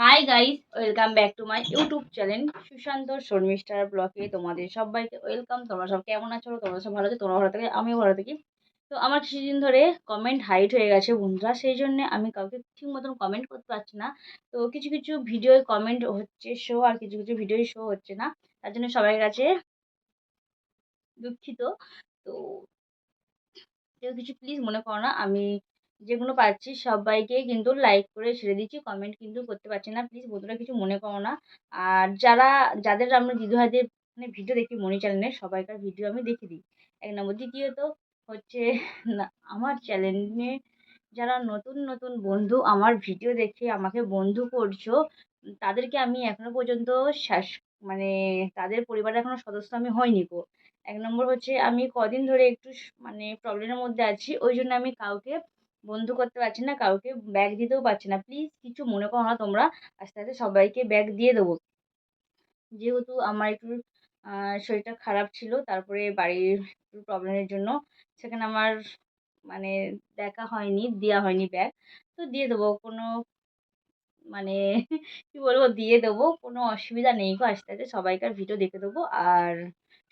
Hi guys welcome back to my YouTube channel Sushanta শর্মিষ্ঠার ব্লগে তোমাদের সবাইকে ওয়েলকাম তোমরা সব কেমন আছো? তোমরা সব ভালো আছো? তোমরা ভালো থাকে, আমিও ভালো থাকি। তো আমার কিছুদিন ধরে কমেন্ট হাইট হয়ে গেছে বন্ধুরা, সেই জন্য আমি কাউকে ঠিক মতন কমেন্ট করতে পারছি না। তো কিছু কিছু ভিডিওয় কমেন্ট হচ্ছে শো আর কিছু কিছু ভিডিওই শো হচ্ছে না। তার জন্য সবাই কাছে দুঃখিত। তো কেউ কিছু প্লিজ মনে করো না, আমি যেগুলো পাচ্ছি সবাইকে কিন্তু লাইক করে ছেড়ে দিচ্ছি কমেন্ট কিন্তু করতে পারছি না। প্লিজ বন্ধুরা কিছু মনে করো না। আর যারা, যাদের আমরা দিদিভাইদের মানে ভিডিও দেখি মনি চ্যানেলে সবাইকার ভিডিও আমি দেখে দিই। এক নম্বর দ্বিতীয়ত হচ্ছে না, আমার চ্যানেলে যারা নতুন নতুন বন্ধু আমার ভিডিও দেখে আমাকে বন্ধু করছ, তাদেরকে আমি এখনও পর্যন্ত শ্বাস মানে তাদের পরিবারের এখনও সদস্য আমি হয়নি গো। এক নম্বর হচ্ছে আমি কদিন ধরে একটু মানে প্রবলেমের মধ্যে আছি, ওই জন্য আমি কাউকে বন্ধু করতে পারছি না, কাউকে ব্যাগ দিতেও পারছি না। প্লিজ কিছু মনে করো না তোমরা, আস্তে আস্তে সবাইকে ব্যাগ দিয়ে দেবো। যেহেতু আমার একটু শরীরটা খারাপ ছিল, তারপরে বাড়ির একটু প্রবলেমের জন্য, সেখানে আমার মানে দেখা হয়নি দেওয়া হয়নি ব্যাগ তো দিয়ে দেবো, কোনো মানে কী বলব, দিয়ে দেবো, কোনো অসুবিধা নেই গো, আস্তে আস্তে সবাইকার ভিডিও দেখে দেবো। আর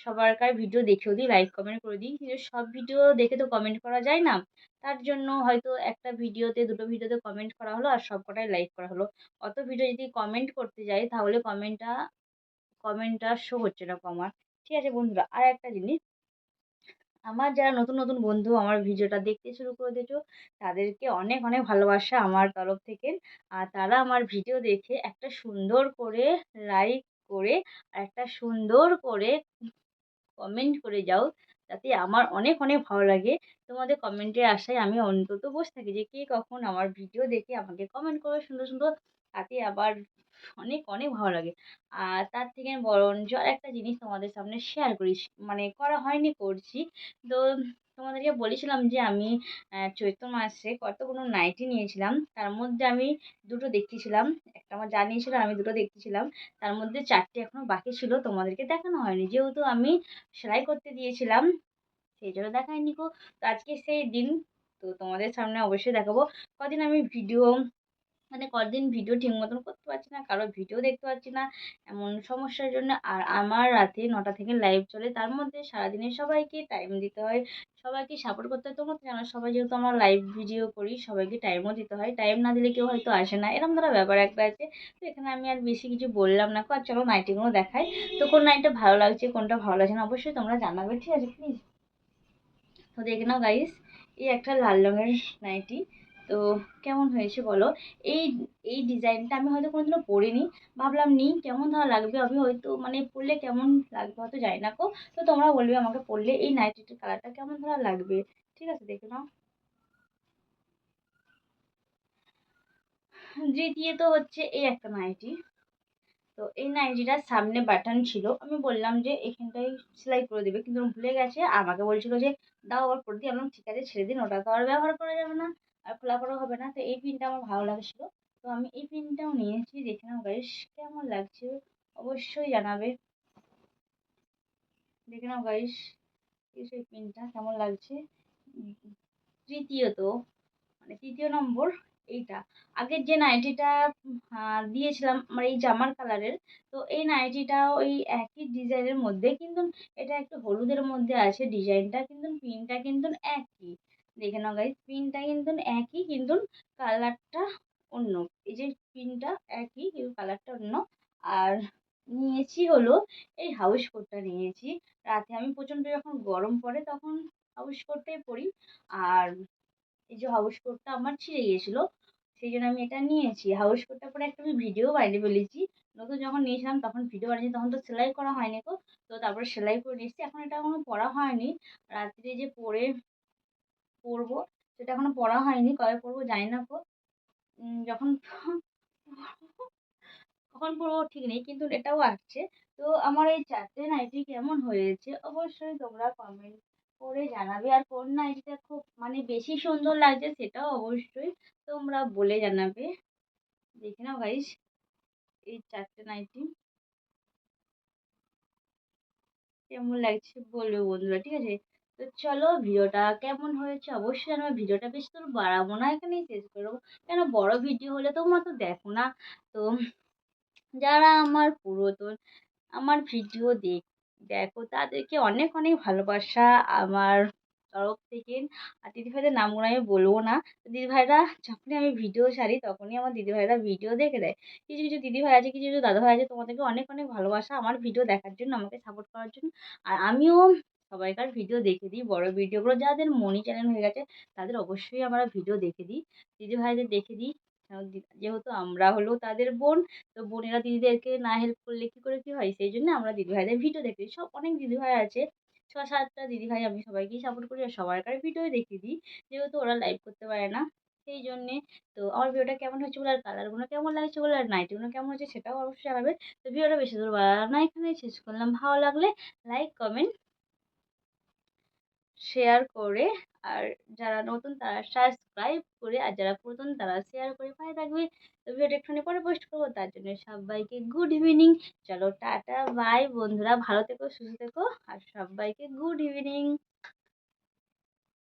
সবারকার ভিডিও দেখেও দিই লাইক কমেন্ট করে দিই। কিন্তু সব ভিডিও দেখে তো কমেন্ট করা যায় না। তার জন্য হয়তো একটা ভিডিওতে দুটো ভিডিওতে কমেন্ট করা হলো আর সব কটাই লাইক করা হলো। অত ভিডিও যদি কমেন্ট করতে যাই, তাহলে কমেন্টটা কমেন্টটা শো হচ্ছে না আমার ঠিক আছে বন্ধুরা, আর একটা জিনিস। আমার যারা নতুন নতুন বন্ধু আমার ভিডিওটা দেখতে শুরু করে দিয়েছ, তাদেরকে অনেক অনেক ভালোবাসা আমার তরফ থেকে। আর তারা আমার ভিডিও দেখে একটা সুন্দর করে লাইক করে, আর একটা সুন্দর করে কমেন্ট করে যাও। যাতে আমার অনেক অনেক ভালো লাগে। তোমাদের কমেন্টের আশায় আমি অন্তত বসে থাকি যে কে কখন আমার ভিডিও দেখে আমাকে কমেন্ট করে সুন্দর সুন্দর। তাতে আবার অনেক অনেক ভালো লাগে। আর তার থেকে বরঞ্চ একটা জিনিস তোমাদের সামনে শেয়ার করি। মানে করা হয়নি, করছি। তো তোমাদেরকে বলেছিলাম যে আমি চৈত্র মাসে কতগুলো নাইটি নিয়েছিলাম। তার মধ্যে আমি দুটো দেখতেছিলাম। একটা আমার যা নিয়েছিলাম আমি দুটো দেখতেছিলাম। তার মধ্যে চারটে এখনও বাকি ছিল, তোমাদেরকে দেখানো হয়নি। যেহেতু আমি সেলাই করতে দিয়েছিলাম, সেই জন্য দেখায়নি গো। তো আজকে সেই দিন, তো তোমাদের সামনে অবশ্যই দেখাবো। কদিন আমি ভিডিও মানে কদিন ভিডিও ঠিক মতন করতে পারছি না কারও ভিডিও দেখতে পাচ্ছি না, এমন সমস্যার জন্য। আর আমার রাতে নটা থেকে লাইভ চলে, তার মধ্যে সারাদিনে সবাইকে টাইম দিতে হয়, সবাইকে সাপোর্ট করতে হয়। তোমার জানো, সবাই যেহেতু আমরা লাইভ ভিডিও করি, সবাইকে টাইমও দিতে হয়। টাইম না দিলে কেউ হয়তো আসে না। এরকম ধরো ব্যাপার একটা আছে। তো এখানে আমি আর বেশি কিছু বললাম না। আর চলো নাইটিগুলো দেখাই। তো কোন নাইটটা ভালো লাগছে, কোনটা ভালো লাগছে না, অবশ্যই তোমরা জানাবে, ঠিক আছে প্লিজ তো দেখে নাও গাইস এই একটা লাল রঙের নাইটি তো কেমন হয়েছে বলো? এই এই ডিজাইনটা আমি হয়তো কোনোদিনও পরিনি ভাবলাম নিই, কেমন ধরো লাগবে? আমি হয়তো মানে পরলে কেমন লাগবে হয়তো জানি না কো তো তোমরা বলবে আমাকে পরলে এই নাইটিটার কালারটা কেমন ধরো লাগবে? ঠিক আছে, দেখে নাও। দ্বিতীয়ত হচ্ছে এই একটা নাইটি তো এই নাইটিটার সামনে বাটন ছিল। আমি বললাম যে এখানটাই সেলাই করে দেবে, কিন্তু ভুলে গেছে। আমাকে বলছিল যে, দাও আবার করে দিই আমি ঠিক আছে, ছেড়ে দিন, ওটা তো আর ব্যবহার করা যাবে না। আর খোলা হবে না। তো এই পিনটা আমার ভালো লাগছিল। তো আমি এই পিনটাও নিয়েছি দেখে নাও গাইস কেমন লাগছে অবশ্যই জানাবে। দেখে নাও গাইস এই পিনটা কেমন লাগছে। তৃতীয়ত মানে তৃতীয় নম্বর এইটা। আগের যে নাইটিটা দিয়েছিলাম আমার এই জামার কালারের তো এই নাইটিটা ওই একই ডিজাইনের মধ্যে, কিন্তু এটা একটু হলুদের মধ্যে আছে ডিজাইনটা কিন্তু পিনটা কিন্তু একই। দেখে নাও গাইজ পিনটা কিন্তু একই কিন্তু কালারটা অন্য। এই যে পিনটা একই কিন্তু কালারটা অন্য। আর নিয়েছি হলো এই হাউস কোটটা নিয়েছি। রাতে আমি প্রচণ্ড যখন গরম পড়ে তখন হাউস কোটটাই পরি। আর এই যে হাউস কোটটা আমার ছিঁড়ে গিয়েছিল, সেই জন্য আমি এটা নিয়েছি। হাউস কোটটা পরে একটা আমি ভিডিও বানিয়ে ফেলেছি নতুন যখন নিয়েছিলাম তখন ভিডিও বানিয়েছি, তখন তো সেলাই করা হয়নি তো তো তারপরে সেলাই করে নিয়েছি, এখন এটা এখনও পরা হয়নি। রাত্রে যে পরে পরবো সেটা এখনও পরা হয়নি, কবে পরবো জানি না কো যখন কখন পরবো ঠিক নেই, কিন্তু এটাও আসছে তো আমার এই চারটে নাইটি কেমন হয়েছে অবশ্যই তোমরা কমেন্ট করে জানাবে। আর কোন নাইটিটা খুব মানে বেশি সুন্দর লাগছে সেটাও অবশ্যই তোমরা বলে জানাবে। দেখি নাও গাইস এই চারটে নাইটি। কেমন লাগছে বলবে বন্ধুরা, ঠিক আছে? তো চলো ভিডিওটা কেমন হয়েছে অবশ্যই জানাবে ভিডিওটা বেশি দূর বাড়াবো না, এখানেই শেষ করব। কেন বড় ভিডিও হলে তোমরা তো দেখো না। তো যারা আমার পুরাতন আমার ভিডিও দেখ, দেখো তাদেরকে অনেক অনেক ভালোবাসা আমার তরফ থেকে। আর দিদিভাইদের নামগুলো আমি বলব না। দিদিভাইরা যখনই আমি ভিডিও ছাড়ি তখনই আমার দিদিভাইরা ভিডিও দেখে দেয়। কিছু কিছু দিদিভাই আছে, কিছু কিছু দাদাভাই আছে তোমাদেরকে অনেক অনেক ভালোবাসা আমার ভিডিও দেখার জন্য, আমাকে সাপোর্ট করার জন্য। আর আমিও সবাইকার ভিডিও দেখে দিই। বড় ভিডিওগুলো যাদের মনি চ্যানেল হয়ে গেছে, তাদের অবশ্যই আমরা ভিডিও দেখে দিই। দিদিভাইদের দেখে দিই। যেহেতু আমরা হলো তাদের বোন, তো বোনেরা দিদিদেরকে না হেল্প করলে কী করে কী হয়? সেই জন্য আমরা দিদিভাইদের ভিডিও দেখি সব অনেক দিদিভাই আছে। ছ সাতটা দিদিভাই আমি সবাইকেই সাপোর্ট করি আর সবাইকার ভিডিও দেখিয়ে দিই। যেহেতু ওরা লাইভ করতে পারে না, সেই জন্যে তো আমার ভিডিওটা কেমন হচ্ছে বলে আর কালারগুলো কেমন লাগছে বলে আর নাইটগুলো কেমন হচ্ছে সেটাও অবশ্যই জানাবে। তো ভিডিওটা বেশি দূর বাড়ালাম না এখানে শেষ করলাম। ভালো লাগলে লাইক কমেন্ট শেয়ার করে। আর যারা নতুন তারা সাবস্ক্রাইব করে, আর যারা পুরাতন তারা শেয়ার করে পায়ে থাকবে। ভিডিওটা একটুখানি পরে পোস্ট করব। তার জন্য সবাইকে গুড ইভিনিং চলো টাটা বাই বন্ধুরা। ভালো থেকো, সুস্থ থেকো, আর সবাইকে গুড ইভিনিং